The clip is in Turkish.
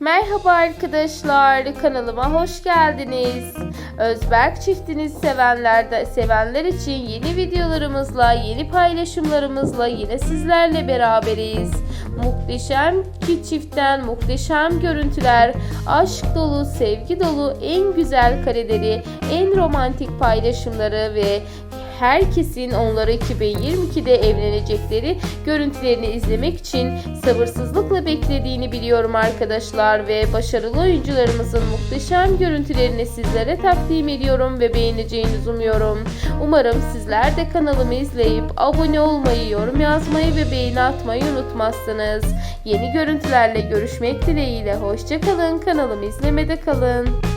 Merhaba arkadaşlar, kanalıma hoş geldiniz. Özberk çiftiniz sevenler de sevenler için yeni videolarımızla, yeni paylaşımlarımızla yine sizlerle beraberiz. Muhteşem ki çiftten muhteşem görüntüler, aşk dolu, sevgi dolu, en güzel kareleri, en romantik paylaşımları ve herkesin onları 2022'de evlenecekleri görüntülerini izlemek için sabırsızlıkla beklediğini biliyorum arkadaşlar ve başarılı oyuncularımızın muhteşem görüntülerini sizlere takdim ediyorum ve beğeneceğinizi umuyorum. Umarım sizler de kanalımı izleyip abone olmayı, yorum yazmayı ve beğeni atmayı unutmazsınız. Yeni görüntülerle görüşmek dileğiyle hoşçakalın kanalımı izlemede kalın.